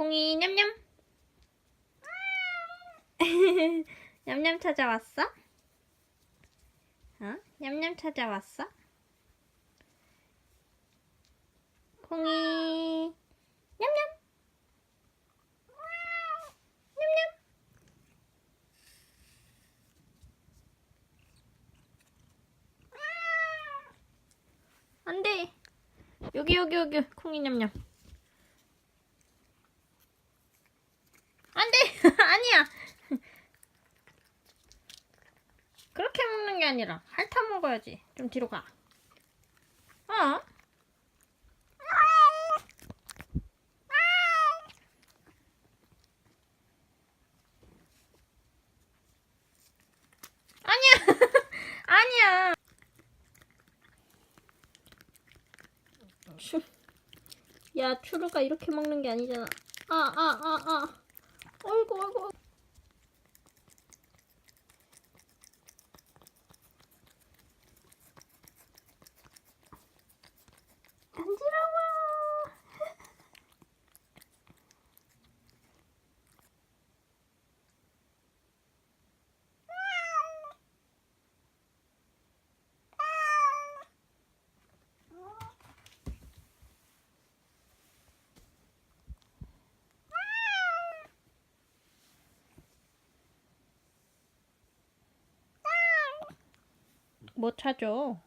콩이 냠냠. 냠냠 찾아왔어? 어? 냠냠 찾아왔어? 콩이 냠냠. 냠냠. 안 돼. 여기 여기 여기 콩이 냠냠. 안 돼. 아니야. 그렇게 먹는 게 아니라 핥아 먹어야지. 좀 뒤로 가. 어? 아니야. 야, 추루가 이렇게 먹는 게 아니잖아. 아, 아, 아, 아. 어이구, 어이구. 못 찾아.